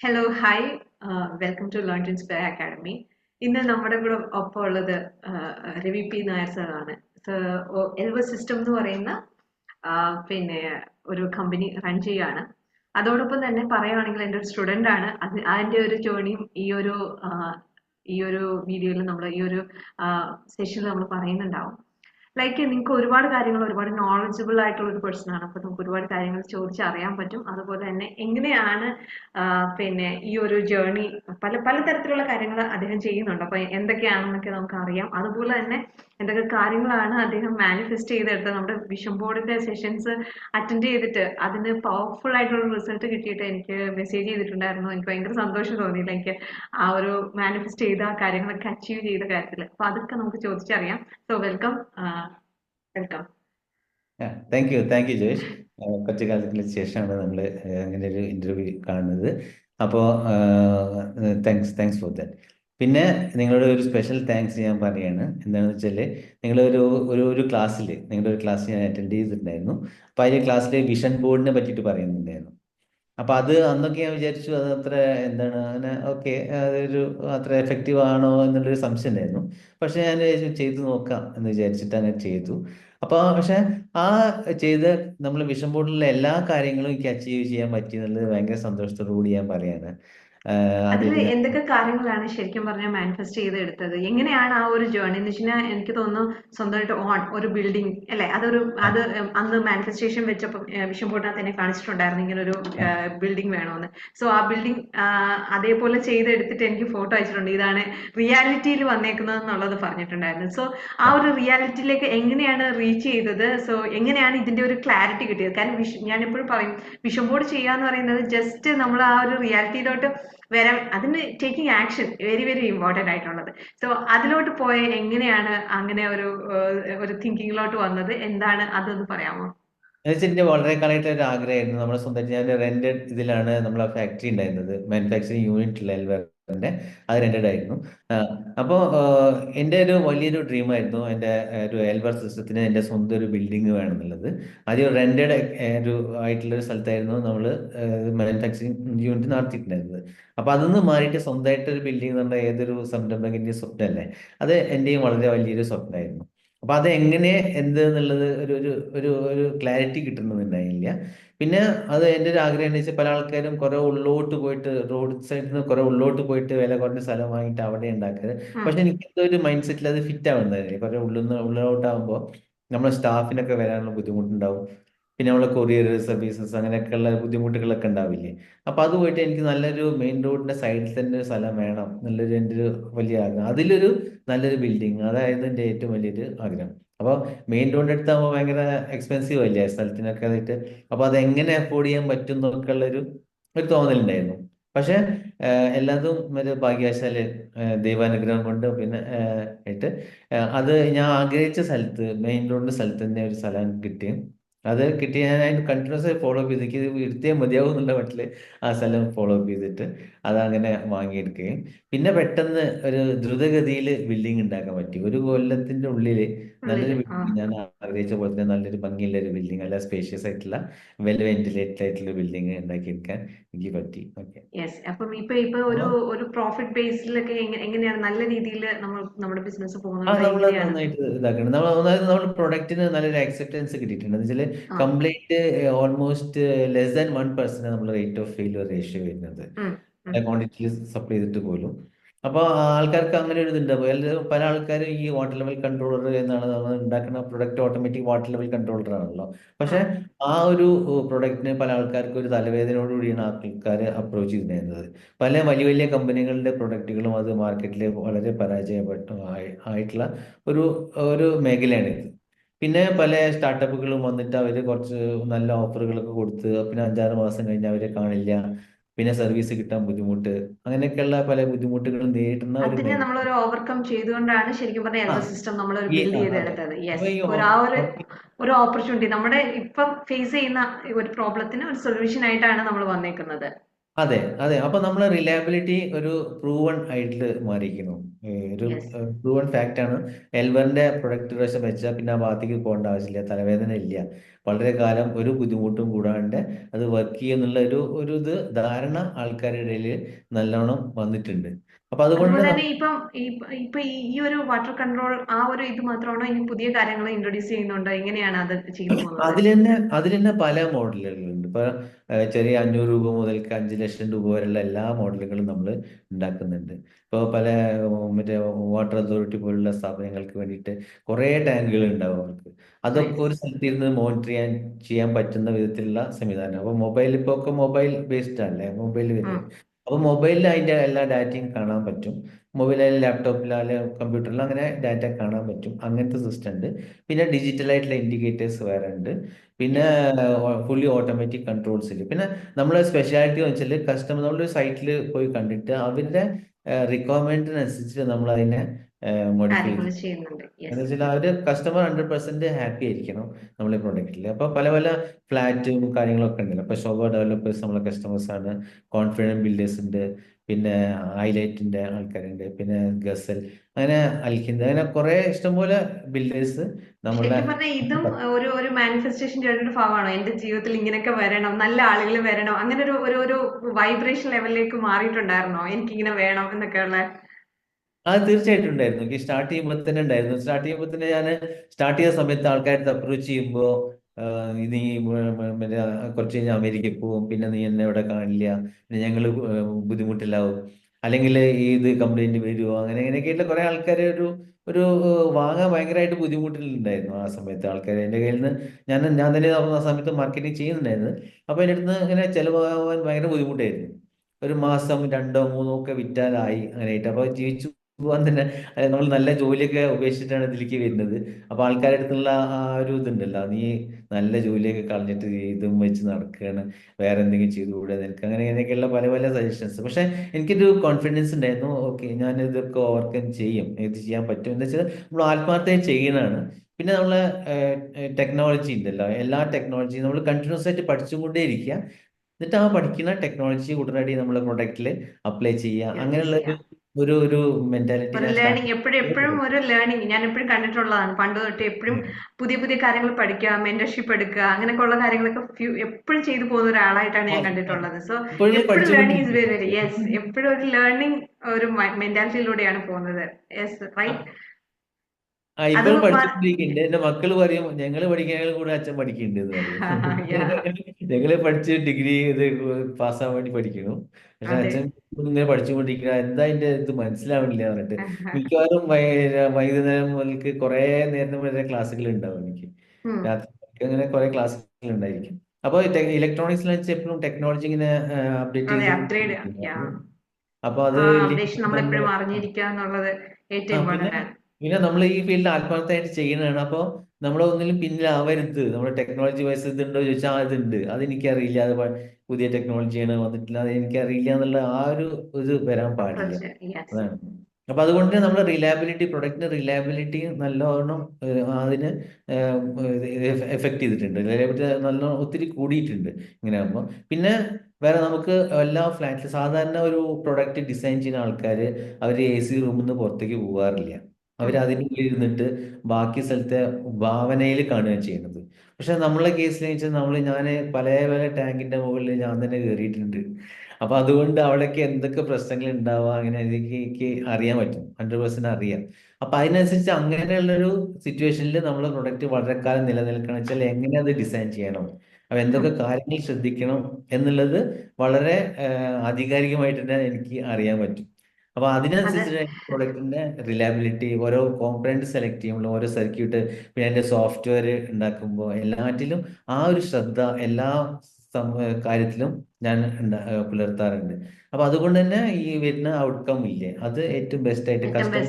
Hello hi welcome to learn to inspire academy ഇന്ന് നമ്മുടെ കൂടെ ഒപ്പം ഉള്ളത് രവി പി നായർ സാറാണ് എൽവ സിസ്റ്റം എന്ന് പറയുന്ന പിന്നെ ഒരു കമ്പനി റൺ ചെയ്യാണ് അതോടൊപ്പം തന്നെ പറയുകയാണെങ്കിൽ എന്റെ ഒരു സ്റ്റുഡന്റ് ആണ്. അത് അതിന്റെ ഒരു ജേണിയും ഈ ഒരു ഈ ഒരു വീഡിയോയിൽ നമ്മൾ ഈ ഒരു സെഷനിൽ നമ്മൾ പറയുന്നുണ്ടാവും. ലൈക്ക് നിങ്ങൾക്ക് ഒരുപാട് കാര്യങ്ങൾ ഒരുപാട് നോളജബിൾ ആയിട്ടുള്ള ഒരു പേഴ്സൺ ആണ്. അപ്പോൾ നമുക്ക് ഒരുപാട് കാര്യങ്ങൾ ചോദിച്ചറിയാൻ പറ്റും. അതുപോലെ തന്നെ എങ്ങനെയാണ് പിന്നെ ഈ ഒരു ജേർണി പല പല തരത്തിലുള്ള കാര്യങ്ങൾ അദ്ദേഹം ചെയ്യുന്നുണ്ട്. അപ്പോൾ എന്തൊക്കെയാണെന്നൊക്കെ നമുക്ക് അറിയാം. അതുപോലെ തന്നെ എന്തൊക്കെ കാര്യങ്ങളാണ് അദ്ദേഹം മാനിഫെസ്റ്റ് ചെയ്തെടുത്തത്? നമ്മുടെ വിഷൻ ബോർഡിന്റെ സെഷൻസ് അറ്റൻഡ് ചെയ്തിട്ട് അതിന് പവർഫുൾ ആയിട്ടുള്ള റിസൾട്ട് കിട്ടിയിട്ട് എനിക്ക് മെസ്സേജ് ചെയ്തിട്ടുണ്ടായിരുന്നു. എനിക്ക് ഭയങ്കര സന്തോഷം തോന്നിയില്ല. എനിക്ക് ആ ഒരു മാനിഫെസ്റ്റ് ചെയ്ത കാര്യങ്ങളൊക്കെ അച്ചീവ് ചെയ്ത കാര്യത്തിൽ അപ്പൊ അതൊക്കെ നമുക്ക് ചോദിച്ചറിയാം. So welcome welcome thank you thank you Jayesh കുറച്ച് കാലത്തിന് ശേഷമാണ് നമ്മൾ അങ്ങനെ ഒരു ഇന്റർവ്യൂ കാണുന്നത്. അപ്പോൾ താങ്ക്സ് താങ്ക്സ് ഫോർ ദാറ്റ് പിന്നെ നിങ്ങളുടെ ഒരു സ്പെഷ്യൽ താങ്ക്സ് ഞാൻ പറയാണ്. എന്താണെന്ന് വെച്ചാൽ നിങ്ങളൊരു ഒരു ഒരു ക്ലാസ്സിൽ നിങ്ങളുടെ ഒരു ക്ലാസ് ഞാൻ അറ്റൻഡ് ചെയ്തിട്ടുണ്ടായിരുന്നു. അപ്പോൾ അതിൽ ക്ലാസ്സിലെ വിഷൻ ബോർഡിനെ പറ്റിയിട്ട് പറയുന്നുണ്ടായിരുന്നു. അപ്പൊ അത് അന്നൊക്കെ ഞാൻ വിചാരിച്ചു അത് അത്ര എന്താണ് അങ്ങനെ ഓക്കെ അതൊരു അത്ര എഫക്റ്റീവ് ആണോ എന്നുള്ളൊരു സംശയം ഉണ്ടായിരുന്നു. പക്ഷെ ഞാൻ ചെയ്തു നോക്കാം എന്ന് വിചാരിച്ചിട്ട് അങ്ങനെ ചെയ്തു. അപ്പോൾ പക്ഷെ ആ ചെയ്ത നമ്മൾ വിഷൻ ബോർഡിലുള്ള എല്ലാ കാര്യങ്ങളും എനിക്ക് അച്ചീവ് ചെയ്യാൻ പറ്റി എന്നുള്ളത് ഭയങ്കര സന്തോഷത്തോടു കൂടി ഞാൻ പറയാണ്. അതിൽ എന്തൊക്കെ കാര്യങ്ങളാണ് ശരിക്കും പറഞ്ഞാൽ മാനിഫെസ്റ്റ് ചെയ്ത് എടുത്തത് എങ്ങനെയാണ് ആ ഒരു ജേർണി എന്ന് വെച്ചാൽ എനിക്ക് തോന്നുന്നു സ്വന്തമായിട്ട് ഓൺ ഒരു ബിൽഡിംഗ് അല്ലെ? അതൊരു അത് അന്ന് മാനിഫെസ്റ്റേഷൻ വെച്ചപ്പോൾ വിഷം ബോർഡിനകത്ത് തന്നെ കാണിച്ചിട്ടുണ്ടായിരുന്നു ഇങ്ങനെ ഒരു ബിൽഡിംഗ് വേണമെന്ന് സോ ആ ബിൽഡിംഗ് അതേപോലെ ചെയ്തെടുത്തിട്ട് എനിക്ക് ഫോട്ടോ അയച്ചിട്ടുണ്ട്. ഇതാണ് റിയാലിറ്റിയിൽ വന്നേക്കുന്നത് എന്നുള്ളത് പറഞ്ഞിട്ടുണ്ടായിരുന്നു. സോ ആ ഒരു റിയാലിറ്റിയിലേക്ക് എങ്ങനെയാണ് റീച്ച് ചെയ്തത്? സോ എങ്ങനെയാണ് ഇതിന്റെ ഒരു ക്ലാരിറ്റി കിട്ടിയത്? കാരണം ഞാൻ എപ്പോഴും പറയും വിഷം ബോർഡ് ചെയ്യാന്ന് പറയുന്നത് ജസ്റ്റ് നമ്മൾ ആ ഒരു റിയാലിറ്റിയിലോട്ട് വരാൻ അതിന് taking action very very important ആയിട്ടുള്ളത്. സോ അതിലോട്ട് പോയ എങ്ങനെയാണ് അങ്ങനെ ഒരു ഒരു തിങ്കിങ്ങിലോട്ട് വന്നത്? എന്താണ്? അതൊന്ന് പറയാമോ? എന്നുവെച്ചാൽ എന്റെ വളരെ കാലമായിട്ട് ഒരു ആഗ്രഹമായിരുന്നു. നമ്മുടെ സ്വന്തം ഞാൻ റെന്റഡ് ഇതിലാണ് നമ്മളെ ഫാക്ടറി ഉണ്ടായിരുന്നത്. മാനുഫാക്ചറിങ് യൂണിറ്റ് എൽവറിന്റെ അത് രണ്ടഡ് ആയിരുന്നു അപ്പോൾ എന്റെ ഒരു വലിയൊരു ഡ്രീമായിരുന്നു എന്റെ ഒരു എൽവർ സിസ്റ്റത്തിന് എന്റെ സ്വന്തം ഒരു ബിൽഡിംഗ് വേണം എന്നുള്ളത് ആദ്യം റെന്റഡ് ഒരു ആയിട്ടുള്ള ഒരു സ്ഥലത്തായിരുന്നു നമ്മൾ മാനുഫാക്ചറിങ് യൂണിറ്റ് നടത്തിയിട്ടുണ്ടായിരുന്നത്. അപ്പോൾ അതൊന്ന് മാറിയിട്ട് സ്വന്തമായിട്ട് ഒരു ബിൽഡിംഗ് എന്ന് പറഞ്ഞാൽ ഏതൊരു സംരംഭകന്റെ സ്വപ്നമല്ലേ? അത് എന്റെയും വളരെ വലിയൊരു സ്വപ്നമായിരുന്നു. അപ്പൊ അത് എങ്ങനെ എന്ത് എന്നുള്ളത് ഒരു ഒരു ഒരു ഒരു ക്ലാരിറ്റി കിട്ടുന്നുണ്ടായില്ല പിന്നെ അത് എന്റെ ഒരു ആഗ്രഹം എന്ന് വെച്ചാൽ പല ആൾക്കാരും കുറെ ഉള്ളോട്ട് പോയിട്ട് റോഡ് സൈഡിൽ നിന്ന് കുറെ ഉള്ളോട്ട് പോയിട്ട് വില കുറഞ്ഞ സ്ഥലം വാങ്ങിയിട്ട് അവിടെ ഉണ്ടാക്കരുത്. പക്ഷെ എനിക്ക് എന്തോ ഒരു മൈൻഡ് സെറ്റിൽ അത് ഫിറ്റ് ആവുന്നില്ല കുറെ ഉള്ളിൽ നിന്ന് ഉള്ളിലോട്ടാകുമ്പോൾ നമ്മുടെ സ്റ്റാഫിനൊക്കെ വരാനുള്ള ബുദ്ധിമുട്ടുണ്ടാവും. പിന്നെ നമ്മളെ കൊറിയർ സർവീസസ് അങ്ങനെയൊക്കെയുള്ള ബുദ്ധിമുട്ടുകളൊക്കെ ഉണ്ടാവില്ലേ? അപ്പൊ അത് പോയിട്ട് എനിക്ക് നല്ലൊരു മെയിൻ റോഡിന്റെ സൈഡിൽ തന്നെ ഒരു സ്ഥലം വേണം നല്ലൊരു എന്റെ ഒരു വലിയ ആഗ്രഹം. അതിലൊരു നല്ലൊരു ബിൽഡിംഗ് അതായത് എന്റെ ഏറ്റവും വലിയൊരു ആഗ്രഹം. അപ്പോൾ മെയിൻ റോഡിന്റെ അടുത്താകുമ്പോൾ ഭയങ്കര എക്സ്പെൻസീവ് അല്ലേ സ്ഥലത്തിനൊക്കെ ആയിട്ട്? അപ്പോൾ അത് എങ്ങനെ അഫോർഡ് ചെയ്യാൻ പറ്റും എന്നൊക്കെ ഉള്ളൊരു ഒരു തോന്നലുണ്ടായിരുന്നു. പക്ഷെ എല്ലാതും ഒരു ഭാഗ്യവശാൽ ദൈവാനുഗ്രഹം കൊണ്ട് പിന്നെ ആയിട്ട് അത് ഞാൻ ആഗ്രഹിച്ച സ്ഥലത്ത് മെയിൻ റോഡിന്റെ സ്ഥലത്ത് തന്നെ ഒരു സ്ഥലം കിട്ടി. അത് കിട്ടി ഞാൻ അതിന് കണ്ടിന്യൂസ് ആയി ഫോളോ അപ്പ് ചെയ്ത് എനിക്ക് ഇരുത്തിയാൽ എടുത്തേ മതിയാവും എന്നുള്ള മട്ടിൽ ആ സ്ഥലം ഫോളോ അപ്പ് ചെയ്തിട്ട് അതങ്ങനെ വാങ്ങിയെടുക്കുകയും. പിന്നെ പെട്ടെന്ന് ഒരു ദ്രുതഗതിയിൽ ബിൽഡിംഗ് ഉണ്ടാക്കാൻ പറ്റി. ഒരു കൊല്ലത്തിന്റെ ഉള്ളിൽ നല്ലൊരു ബിൽഡിംഗ് ഞാൻ ആഗ്രഹിച്ച പോലെ തന്നെ നല്ലൊരു ഭംഗിയുള്ള ഒരു ബിൽഡിംഗ് നല്ല സ്പേഷ്യസ് ആയിട്ടുള്ള വെൽ വെന്റിലേറ്റഡ് ആയിട്ടുള്ള ബിൽഡിംഗ് ഉണ്ടാക്കിയെടുക്കാൻ എനിക്ക് പറ്റി. ഓക്കെ യെസ് അപ്പം ഇപ്പൊ ഇപ്പൊ ഒരു ഒരു പ്രോഫിറ്റ് ബേസിലൊക്കെ എങ്ങനെയാണ്? നല്ല രീതിയിൽ നമ്മൾ നമ്മുടെ ബിസിനസ് പോകുന്നത്? നമ്മൾ നന്നായിട്ട് ഇതാക്കണം നമ്മൾ നമ്മുടെ പ്രൊഡക്റ്റിന് നല്ലൊരു അക്സെപ്റ്റൻസ് കിട്ടിയിട്ടുണ്ട്. എന്ന് വെച്ചാൽ complete almost less than one percent നമ്മൾ റേറ്റ് ഓഫ് ഫെയിലിയർ റേഷ്യോ വരുന്നത്. ക്വാണ്ടിറ്റിയിൽ സപ്ലൈ ചെയ്തിട്ട് പോലും. അപ്പോൾ ആൾക്കാർക്ക് അങ്ങനെ ഒരു ഇതുണ്ട്. അപ്പോൾ പല ആൾക്കാരും ഈ വാട്ടർ ലെവൽ കൺട്രോളർ എന്നാണ് നമ്മൾ ഉണ്ടാക്കുന്ന product automatic water level controller ആണല്ലോ. പക്ഷെ ആ. ഒരു പ്രൊഡക്റ്റിന് പല ആൾക്കാർക്ക് ഒരു തലവേദനയോട് കൂടിയാണ് ആൾക്കാർ അപ്രോച്ച് ചെയ്തിരുന്നത് പല വലിയ വലിയ കമ്പനികളുടെ പ്രൊഡക്റ്റുകളും അത് മാർക്കറ്റിൽ വളരെ പരാജയപ്പെട്ട ആയി- ആയിട്ടുള്ള ഒരു ഒരു മേഖലയാണ് ഇത്. പിന്നെ പല സ്റ്റാർട്ടപ്പുകളും വന്നിട്ട് അവർ കുറച്ച് നല്ല ഓഫറുകളൊക്കെ കൊടുത്ത് പിന്നെ അഞ്ചാറ് മാസം കഴിഞ്ഞ് അവരെ കാണില്ല. പിന്നെ സർവീസ് കിട്ടാൻ ബുദ്ധിമുട്ട് അങ്ങനെയൊക്കെയുള്ള പല ബുദ്ധിമുട്ടുകളും നേരിടുന്ന ഒരു അതിനെ ഓവർകം ചെയ്തുകൊണ്ടാണ് ശരിക്കും പറഞ്ഞ ആ. എൽഡർ സിസ്റ്റം നമ്മൾ ഒരു ഈ ബിൽഡ് ആ, അതെ ചെയ്തെടുത്തത് അപ്പൊ യെസ് ഈ ഒരു ആ ഒരു ഒരു ഓപ്പർച്യൂണിറ്റി നമ്മുടെ ഇപ്പം ഫേസ് ചെയ്യുന്ന ഒരു പ്രോബ്ലത്തിന് ഒരു സൊല്യൂഷൻ ആയിട്ടാണ് നമ്മൾ വന്നേക്കുന്നത്. അതെ അതെ. അപ്പൊ നമ്മളെ റിലയബിലിറ്റി ഒരു പ്രൂവൺ ആയിട്ട് മാറിയിരിക്കുന്നു. ഏ, ഒരു യെസ് പ്രൂവൺ ഫാക്റ്റ് ആണ്. എൽവറിന്റെ പ്രൊഡക്റ്റ് വശം വെച്ചാൽ പിന്നെ ആ ഭാഗത്തേക്ക് പോകേണ്ട ആവശ്യമില്ല. തലവേദന ഇല്ല. വളരെ കാലം ഒരു ബുദ്ധിമുട്ടും കൂടാണ്ട് അത് വർക്ക് ചെയ്യുന്നുള്ള ഒരു ഒരു ഇത് ധാരണ ആൾക്കാരുടെ ഇടയിൽ നല്ലോണം വന്നിട്ടുണ്ട്. അപ്പൊ അതുകൊണ്ട് അതുപോലെ തന്നെ ഇപ്പം ഇപ്പൊ ഈ ഈ ഒരു വാട്ടർ കൺട്രോൾ ആ ഒരു ഇത് മാത്രമാണോ ഇനി പുതിയ കാര്യങ്ങൾ ഇൻട്രൊഡ്യൂസ് ചെയ്യുന്നുണ്ടോ? എങ്ങനെയാണ് അത് ചെയ്തു പോകുന്നത് അതിൽ തന്നെ അതിൽ തന്നെ പല മോഡലുകളുണ്ട് ഇപ്പൊ ചെറിയ അഞ്ഞൂറ് രൂപ മുതൽക്ക് അഞ്ച് ലക്ഷം രൂപ വരെയുള്ള എല്ലാ മോഡലുകളും നമ്മൾ ഉണ്ടാക്കുന്നുണ്ട്. ഇപ്പോൾ പല മറ്റേ വാട്ടർ അതോറിറ്റി പോലുള്ള സ്ഥാപനങ്ങൾക്ക് വേണ്ടിയിട്ട് കുറേ ടാങ്കുകൾ ഉണ്ടാവും അവർക്ക്. അതൊക്കെ ഒരു സ്ഥലത്ത് ഇരുന്ന് മോണിറ്റർ ചെയ്യാൻ ചെയ്യാൻ പറ്റുന്ന വിധത്തിലുള്ള സംവിധാനം അപ്പോൾ മൊബൈൽ ഇപ്പോൾ ഒക്കെ മൊബൈൽ ബേസ്ഡ് അല്ലേ? മൊബൈൽ വരുന്നത്. അപ്പോൾ മൊബൈലിൽ അതിന്റെ എല്ലാ ഡാറ്റയും കാണാൻ പറ്റും. മൊബൈലിൽ ലാപ്ടോപ്പിലോ അല്ലെങ്കിൽ കമ്പ്യൂട്ടറിലോ അങ്ങനെ ഡാറ്റ കാണാൻ പറ്റും. അങ്ങനത്തെ സിസ്റ്റം ഉണ്ട്. പിന്നെ ഡിജിറ്റൽ ആയിട്ടുള്ള ഇൻഡിക്കേറ്റേഴ്സ് വേറെ ഉണ്ട്. പിന്നെ ഫുള്ളി ഓട്ടോമാറ്റിക് കൺട്രോൾസ് ഇല്ല? പിന്നെ നമ്മളെ സ്പെഷ്യാലിറ്റി എന്ന് വെച്ചാൽ കസ്റ്റമർ നമ്മളൊരു സൈറ്റിൽ പോയി കണ്ടിട്ട് അവരുടെ റിക്വയർമെന്റിനനുസരിച്ച് നമ്മൾ അതിനെ മോഡിഫൈ ചെയ്യുന്നുണ്ട്. എന്ന് വെച്ചാൽ അവർ കസ്റ്റമർ ഹൺഡ്രഡ് പെർസെന്റ് ഹാപ്പി ആയിരിക്കണം നമ്മളെ പ്രൊഡക്റ്റിൽ അപ്പൊ പല പല ഫ്ലാറ്റും കാര്യങ്ങളൊക്കെ ഉണ്ടല്ലോ. അപ്പൊ ഷോവ ഡെവലപ്പേഴ്സ് നമ്മളെ കസ്റ്റമേഴ്സ് ആണ്. കോൺഫിഡൻസ് ബിൽഡേഴ്സ് ഉണ്ട്. പിന്നെ ഹൈലൈറ്റിന്റെ ആൾക്കാരുണ്ട്. പിന്നെ ഗസൽ അങ്ങനെ അൽഹിന്ദ് അങ്ങനെ കുറെ ഇഷ്ടംപോലെ ബിൽഡേഴ്സ് നമ്മുടെ ഇതും ഒരു ഒരു മാനിഫെസ്റ്റേഷൻ ഒരു ഭാഗമാണോ? എന്റെ ജീവിതത്തിൽ ഇങ്ങനെയൊക്കെ വരണം നല്ല ആളുകൾ വരണം അങ്ങനെ ഒരു ഒരു ഒരു വൈബ്രേഷൻ ലെവലിലേക്ക് മാറിയിട്ടുണ്ടായിരുന്നോ? എനിക്കിങ്ങനെ വേണം എന്നൊക്കെ ഉള്ള അത് തീർച്ചയായിട്ടും ഉണ്ടായിരുന്നു. എനിക്ക് സ്റ്റാർട്ട് ചെയ്യുമ്പോൾ തന്നെ ഉണ്ടായിരുന്നു. സ്റ്റാർട്ട് ചെയ്യുമ്പോൾ തന്നെ ഞാൻ സ്റ്റാർട്ട് ചെയ്ത സമയത്ത് ആൾക്കാരുടെ അപ്രോച്ച് ചെയ്യുമ്പോൾ നീ മറ്റേ കുറച്ച് കഴിഞ്ഞാൽ അമേരിക്കയിൽ പോകും. പിന്നെ നീ എന്നെ ഇവിടെ കാണില്ല. പിന്നെ ഞങ്ങൾ ബുദ്ധിമുട്ടിലാവും. അല്ലെങ്കിൽ ഇത് കംപ്ലൈന്റ് വരുമോ അങ്ങനെ അങ്ങനെയൊക്കെയുള്ള കുറെ ആൾക്കാർ ഒരു ഒരു വാങ്ങാൻ ഭയങ്കരമായിട്ട് ബുദ്ധിമുട്ടിലുണ്ടായിരുന്നു ആ സമയത്ത് ആൾക്കാർ എന്റെ കയ്യിൽ നിന്ന് ഞാൻ ഞാൻ തന്നെ ആ സമയത്ത് മാർക്കറ്റിംഗ് ചെയ്യുന്നുണ്ടായിരുന്നു. അപ്പോൾ എന്റെ അടുത്ത് ഇങ്ങനെ ചിലവാകാൻ ഭയങ്കര ബുദ്ധിമുട്ടായിരുന്നു. ഒരു മാസം രണ്ടോ മൂന്നോ ഒക്കെ വിറ്റാലായി അങ്ങനെയായിട്ട്. അപ്പോൾ ജീവിച്ചു പോകാൻ തന്നെ നമ്മൾ നല്ല ജോലിയൊക്കെ ഉപേക്ഷിച്ചിട്ടാണ് ഇതിലേക്ക് വരുന്നത്. അപ്പോൾ ആൾക്കാരുടെ അടുത്തുള്ള ആ ഒരു ഇതുണ്ടല്ലോ നീ നല്ല ജോലിയൊക്കെ കളഞ്ഞിട്ട് ഇതും വെച്ച് നടക്കുകയാണ് വേറെ എന്തെങ്കിലും ചെയ്തുകൂടെ നിനക്ക് അങ്ങനെ ഇങ്ങനെയൊക്കെയുള്ള പല പല സജഷൻസ് പക്ഷെ എനിക്കൊരു കോൺഫിഡൻസ് ഉണ്ടായിരുന്നു ഓക്കെ ഞാൻ ഇതൊക്കെ ഓവർകം ചെയ്യും ഇത് ചെയ്യാൻ പറ്റും. എന്ന് വെച്ചാൽ നമ്മൾ ആത്മാർത്ഥമായി ചെയ്യുന്നതാണ്. പിന്നെ നമ്മൾ ടെക്നോളജി ഉണ്ടല്ലോ എല്ലാ ടെക്നോളജിയും നമ്മൾ കണ്ടിന്യൂസ് ആയിട്ട് പഠിച്ചുകൊണ്ടേ ഇരിക്കുക എന്നിട്ട് ആ പഠിക്കുന്ന ടെക്നോളജി ഉടനടി നമ്മൾ പ്രൊഡക്റ്റിൽ അപ്ലൈ ചെയ്യുക അങ്ങനെയുള്ള ഒരു ഒരു മെന്റാലിറ്റി ഒരു ലേണിംഗ് എപ്പോഴും എപ്പോഴും ഒരു ലേണിംഗ് ഞാൻ എപ്പോഴും കണ്ടിട്ടുള്ളതാണ്. പണ്ട് തൊട്ട് എപ്പോഴും പുതിയ പുതിയ കാര്യങ്ങൾ പഠിക്കുക മെന്റർഷിപ്പ് എടുക്കുക അങ്ങനെയൊക്കെ ഉള്ള കാര്യങ്ങളൊക്കെ എപ്പോഴും ചെയ്തു പോകുന്ന ഒരാളായിട്ടാണ് ഞാൻ കണ്ടിട്ടുള്ളത്. സോ എപ്പോഴും ലേണിംഗ് ഇസ് വെരി യെസ് എപ്പോഴും ഒരു ലേണിംഗ് ഒരു മെന്റാലിറ്റിയിലൂടെയാണ് പോകുന്നത്. യെസ് റൈറ്റ് ആ മ- പഠിച്ചുകൊണ്ടിരിക്കുന്നുണ്ട് എന്റെ മക്കൾ പറയും ഞങ്ങൾ പഠിക്കാനും കൂടെ അച്ഛൻ പഠിക്കുന്നുണ്ട് എന്ന് പറയും. ഞങ്ങൾ പഠിച്ച് ഡിഗ്രി ഇത് പാസ്സാവാൻ വേണ്ടി പഠിക്കുന്നു. പക്ഷെ അച്ഛൻ ഇങ്ങനെ പഠിച്ചുകൊണ്ടിരിക്കുക എന്താ അതിന്റെ ഇത്? മനസ്സിലാവണില്ല പറഞ്ഞിട്ട്. മിക്കവാറും വൈകുന്നേരം മുതൽക്ക് കുറെ നേരം വരെ ക്ലാസ്സുകൾ ഉണ്ടാവും എനിക്ക്. രാത്രി അങ്ങനെ കുറെ ക്ലാസ്സുകൾ ഉണ്ടായിരിക്കും. അപ്പൊ ഇലക്ട്രോണിക്സിൽ വെച്ച് എപ്പോഴും ടെക്നോളജി ഇങ്ങനെ അപ്ഡേറ്റ് ചെയ്ത് അപ്പൊ അത് നമ്മൾ എപ്പോഴും അറിഞ്ഞിരിക്കുക എന്നുള്ളത് ഏറ്റവും ആ ഇമ്പോർട്ടന്റ് ആണ്. പിന്നെ നമ്മൾ ഈ ഫീൽഡിൽ ആത്മാർത്ഥമായിട്ട് ചെയ്യുന്നതാണ്. അപ്പോൾ നമ്മൾ ഒന്നിലും പിന്നിലാവരുത്. നമ്മുടെ ടെക്നോളജി വൈസ് ഇതുണ്ടോ ചോദിച്ചാൽ ആ ഇതുണ്ട്. അത് എനിക്കറിയില്ല അത് പുതിയ ടെക്നോളജിയാണ് വന്നിട്ടില്ല. അത് എനിക്കറിയില്ല എന്നുള്ള ആ ഒരു ഇത് വരാൻ പാടില്ല. അതാണ്. അപ്പൊ അതുകൊണ്ട് നമ്മൾ റിലയബിലിറ്റി പ്രൊഡക്റ്റിന് റിലയബിലിറ്റി നല്ലോണം അതിന് എഫക്ട് ചെയ്തിട്ടുണ്ട്. റിലയബിലിറ്റി നല്ലോണം ഒത്തിരി കൂടിയിട്ടുണ്ട് ഇങ്ങനെ ആകുമ്പോൾ പിന്നെ വേറെ നമുക്ക് എല്ലാ ഫ്ലാറ്റിലും സാധാരണ ഒരു പ്രൊഡക്റ്റ് ഡിസൈൻ ചെയ്യുന്ന ആൾക്കാർ അവർ എ സി റൂമിൽ നിന്ന് പുറത്തേക്ക് പോകാറില്ല ഉള്ളിൽ ഇരുന്നിട്ട് ബാക്കി സ്ഥലത്തെ ഭാവനയിൽ കാണുകയാണ് ചെയ്യുന്നത്. പക്ഷെ നമ്മളെ കേസിൽ വെച്ചാൽ നമ്മൾ ഞാൻ പല പല ടാങ്കിന്റെ മുകളിൽ ഞാൻ തന്നെ കയറിയിട്ടുണ്ട് അപ്പൊ അതുകൊണ്ട് അവിടേക്ക് എന്തൊക്കെ പ്രശ്നങ്ങൾ ഉണ്ടാവുക അങ്ങനെ എനിക്ക് അറിയാൻ പറ്റും. ഹൺഡ്രഡ് പെർസെന്റ് അറിയാം. അപ്പൊ അതിനനുസരിച്ച് അങ്ങനെയുള്ളൊരു സിറ്റുവേഷനിൽ നമ്മൾ പ്രൊഡക്റ്റ് വളരെ കാലം നിലനിൽക്കണം. വെച്ചാൽ എങ്ങനെ അത് ഡിസൈൻ ചെയ്യണം? അപ്പൊ എന്തൊക്കെ കാര്യങ്ങൾ ശ്രദ്ധിക്കണം എന്നുള്ളത് വളരെ ആധികാരികമായിട്ട് തന്നെ എനിക്ക് അറിയാൻ പറ്റും. അപ്പൊ അതെ അതിനനുസരിച്ച് പ്രൊഡക്റ്റിന്റെ റിലയബിലിറ്റി ഓരോ കോമ്പണന്റ് സെലക്ട് ചെയ്യുമ്പോൾ ഓരോ സർക്യൂട്ട് പിന്നെ അതിന്റെ സോഫ്റ്റ്വെയർ ഉണ്ടാക്കുമ്പോൾ എല്ലാറ്റിലും ആ ഒരു ശ്രദ്ധ എല്ലാ കാര്യത്തിലും ഞാൻ പുലർത്താറുണ്ട്. അപ്പൊ അതുകൊണ്ട് തന്നെ ഈ വരുന്ന ഔട്ട്കം ഇല്ലേ? അത് ഏറ്റവും ബെസ്റ്റ് ആയിട്ട് കസ്റ്റമർ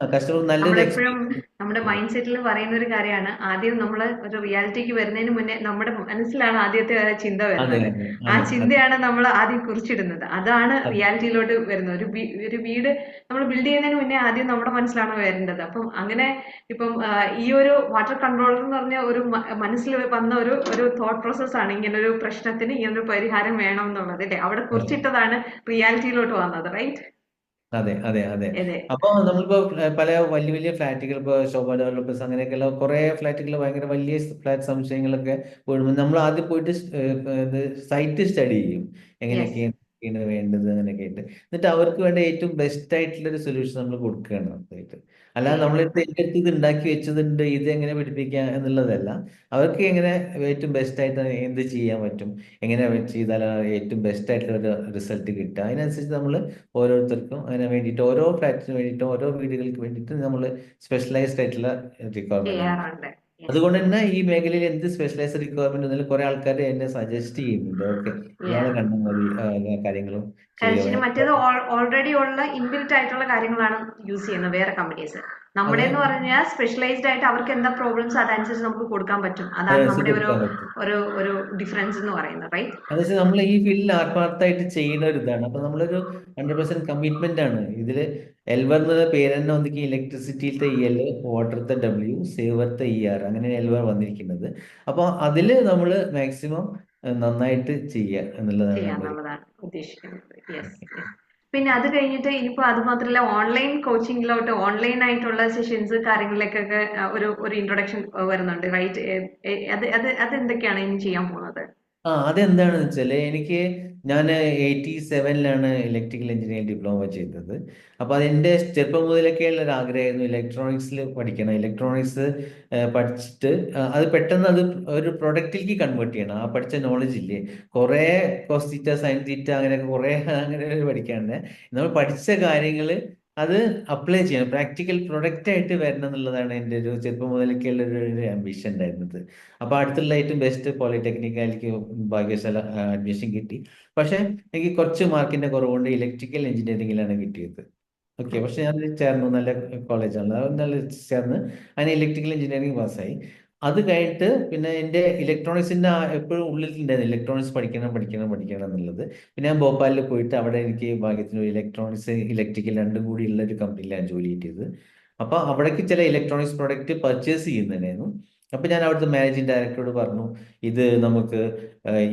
കസ്റ്റമർ നല്ലൊരു നമ്മുടെ മൈൻഡ് സെറ്റിൽ പറയുന്ന ഒരു കാര്യമാണ്. ആദ്യം നമ്മൾ ഒരു റിയാലിറ്റിക്ക് വരുന്നതിന് മുന്നേ നമ്മുടെ മനസ്സിലാണ് ആദ്യത്തെ ചിന്ത വരുന്നത്. ആ ചിന്തയാണ് നമ്മൾ ആദ്യം കുറിച്ചിടുന്നത്. അതാണ് അതെ. റിയാലിറ്റിയിലോട്ട് വരുന്നത്. ഒരു ഒരു വീട് നമ്മൾ ബിൽഡ് ചെയ്യുന്നതിന് മുന്നേ ആദ്യം നമ്മുടെ മനസ്സിലാണ് വരേണ്ടത്. അപ്പം അങ്ങനെ ഇപ്പം ഈ ഒരു വാട്ടർ കൺട്രോളർ എന്ന് പറഞ്ഞ ഒരു മനസ്സിൽ വന്ന ഒരു ഒരു തോട്ട് പ്രോസസ് ആണ് ഇങ്ങനെ ഒരു പ്രശ്നത്തിന് ഇങ്ങനൊരു ഒരു പരിഹാരം വേണം എന്നുള്ളത് അല്ലേ? അവിടെ കുറിച്ചിട്ടതാണ് റിയാലിറ്റിയിലോട്ട് വന്നത് റൈറ്റ് അതെ അതെ അതെ. അതെ. അപ്പോൾ നമ്മളിപ്പോ പല വലിയ വലിയ ഫ്ലാറ്റുകൾ ഇപ്പൊ ശോഭ ഡെവലപ്പേഴ്സ് അങ്ങനെയൊക്കെയുള്ള കുറേ ഫ്ലാറ്റുകൾ ഭയങ്കര വലിയ ഫ്ലാറ്റ് സംശയങ്ങളൊക്കെ വീഴുമ്പോൾ നമ്മൾ ആദ്യം പോയിട്ട് സ്- ഏഹ് ഇത് സൈറ്റ് സ്റ്റഡി ചെയ്യും. യെസ്. എങ്ങനെയൊക്കെയാണ് വേണ്ടത് അങ്ങനെയൊക്കെ ആയിട്ട്. എന്നിട്ട് അവർക്ക് വേണ്ട ഏറ്റവും ബെസ്റ്റ് ആയിട്ടുള്ള ഒരു സൊല്യൂഷൻ നമ്മൾ കൊടുക്കുകയാണ് അല്ലാതെ നമ്മൾ എന്റെ അടുത്ത് ഇത് ഉണ്ടാക്കി വെച്ചതുണ്ട് ഇത് എങ്ങനെ പിടിപ്പിക്കാം എന്നുള്ളതല്ല. അവർക്ക് എങ്ങനെ ഏറ്റവും ബെസ്റ്റ് ആയിട്ട് എന്ത് ചെയ്യാൻ പറ്റും? എങ്ങനെ ചെയ്താൽ ഏറ്റവും ബെസ്റ്റ് ആയിട്ടുള്ള ഒരു റിസൾട്ട് കിട്ടുക? അതിനനുസരിച്ച് നമ്മൾ ഓരോരുത്തർക്കും അതിന് വേണ്ടിയിട്ട് ഓരോ ഫ്ലാറ്റിന് വേണ്ടിയിട്ടും ഓരോ വീടുകൾക്ക് വേണ്ടിയിട്ട് നമ്മൾ സ്പെഷ്യലൈസ്ഡ് ആയിട്ടുള്ള റിക്വയർമെന്റ് അതുകൊണ്ട് തന്നെ ഈ മേഖലയിൽ എന്ത് സ്പെഷ്യലൈസ് റിക്വയർമെന്റ് ഉണ്ടെങ്കിലും കുറെ ആൾക്കാർ എന്നെ സജസ്റ്റ് ചെയ്യുന്നുണ്ട്. ഓക്കെ ഇയാളെ കണ്ട മതി കാര്യങ്ങളും മറ്റേത് ഓൾറെഡി ഉള്ള ഇൻബിൽറ്റ് ആയിട്ടുള്ള കാര്യങ്ങളാണ് യൂസ് ചെയ്യുന്നത് വേറെ കമ്പനീസ് നമ്മുടെ അതെ. എന്ന് പറഞ്ഞാൽ സ്പെഷ്യലൈസ്ഡ് ആയിട്ട് അവർക്ക് എന്താ പ്രോബ്ലംസ് അതനുസരിച്ച് നമുക്ക് കൊടുക്കാൻ പറ്റും. അതാണ് നമ്മുടെ ഒരു ഒരു ഒരു ഡിഫറൻസ് എന്ന് പറയുന്നത് റൈറ്റ് എന്ന് നമ്മൾ ഈ ഫീൽഡിൽ ആത്മാർത്ഥമായിട്ട് ചെയ്യുന്ന ഒരു ഇതാണ്. അപ്പൊ നമ്മളൊരു ഹൺഡ്രഡ് പെർസെന്റ് കമ്മിറ്റ്മെന്റ് ആണ്. ഇതിൽ എൽവർ എന്ന പേര് തന്നെ വന്നിട്ട് ഇലക്ട്രിസിറ്റിയിലത്തെ ഇ എൽ വാട്ടറത്തെ ഡബ്ല്യു സേവർത്തെ ഇ ആർ അങ്ങനെ എൽവർ വന്നിരിക്കുന്നത്. അപ്പൊ അതിൽ നമ്മൾ മാക്സിമം നന്നായിട്ട് ചെയ്യുക എന്നുള്ളതാണ് ഉദ്ദേശിക്കുന്നത്. പിന്നെ അത് കഴിഞ്ഞിട്ട് ഇനിയിപ്പോ അത് മാത്രമല്ല ഓൺലൈൻ കോച്ചിങ്ങിലോട്ട് ഓൺലൈൻ ആയിട്ടുള്ള സെഷൻസ് കാര്യങ്ങളിലേക്കൊക്കെ ഒരു ഒരു ഇൻട്രൊഡക്ഷൻ വരുന്നുണ്ട്. റൈറ്റ് അത് അത് അത് എന്തൊക്കെയാണ് ഇനി ചെയ്യാൻ പോകുന്നത് ആ അതെന്താണെന്ന് വെച്ചാൽ എനിക്ക് ഞാൻ എയ്റ്റി സെവനിലാണ് ഇലക്ട്രിക്കൽ എഞ്ചിനീയറിംഗ് ഡിപ്ലോമ ചെയ്തത്. അപ്പോൾ അതെന്റെ ചെറുപ്പം മുതലൊക്കെ ഉള്ള ഒരു ആഗ്രഹമായിരുന്നു ഇലക്ട്രോണിക്സിൽ പഠിക്കണം ഇലക്ട്രോണിക്സ് പഠിച്ചിട്ട് അത് പെട്ടെന്ന് അത് ഒരു പ്രൊഡക്റ്റിലേക്ക് കൺവേർട്ട് ചെയ്യണം. ആ പഠിച്ച നോളജ് ഇല്ലേ? കുറേ കോസ് സയൻസ് തീറ്റ അങ്ങനെയൊക്കെ കുറേ അങ്ങനെ പഠിക്കാണ്ട്. നമ്മൾ പഠിച്ച കാര്യങ്ങൾ അത് അപ്ലൈ ചെയ്യണം. പ്രാക്ടിക്കൽ പ്രൊഡക്റ്റ് ആയിട്ട് വരണം എന്നുള്ളതാണ് എന്റെ ഒരു ചെറുപ്പം മുതലൊക്കെ ഉള്ള ഒരു ആംബിഷൻ ഉണ്ടായിരുന്നത്. അപ്പോൾ അടുത്തുള്ള ഏറ്റവും ബെസ്റ്റ് പോളിടെക്നിക്കാലിക്ക് ഭാഗ്യശാല അഡ്മിഷൻ കിട്ടി. പക്ഷേ എനിക്ക് കുറച്ച് മാർക്കിന്റെ കുറവുകൊണ്ട് ഇലക്ട്രിക്കൽ എഞ്ചിനീയറിംഗിലാണ് കിട്ടിയത്. ഓക്കെ പക്ഷെ ഞാൻ ചേർന്നു നല്ല കോളേജാണ് നല്ല ചേർന്ന് അതിന് ഇലക്ട്രിക്കൽ എഞ്ചിനീയറിംഗ് പാസ്സായി അത് കഴിഞ്ഞിട്ട് പിന്നെ എന്റെ ഇലക്ട്രോണിക്സിന്റെ എപ്പോഴും ഉള്ളിലുണ്ടായിരുന്നു. ഇലക്ട്രോണിക്സ് പഠിക്കണം പഠിക്കണം പഠിക്കണം എന്നുള്ളത്. പിന്നെ ഞാൻ ഭോപ്പാലിൽ പോയിട്ട് അവിടെ എനിക്ക് ഭാഗ്യത്തിന് ഇലക്ട്രോണിക്സ് ഇലക്ട്രിക്കൽ രണ്ടും കൂടി ഉള്ള ഒരു കമ്പനിയിലാണ് ജോലി കിട്ടിയത്. അപ്പോൾ അവിടേക്ക് ചില ഇലക്ട്രോണിക്സ് പ്രൊഡക്റ്റ് പർച്ചേസ് ചെയ്യുന്നുണ്ടായിരുന്നു. അപ്പോൾ ഞാൻ അവിടുത്തെ മാനേജിങ് ഡയറക്ടറോട് പറഞ്ഞു ഇത് നമുക്ക്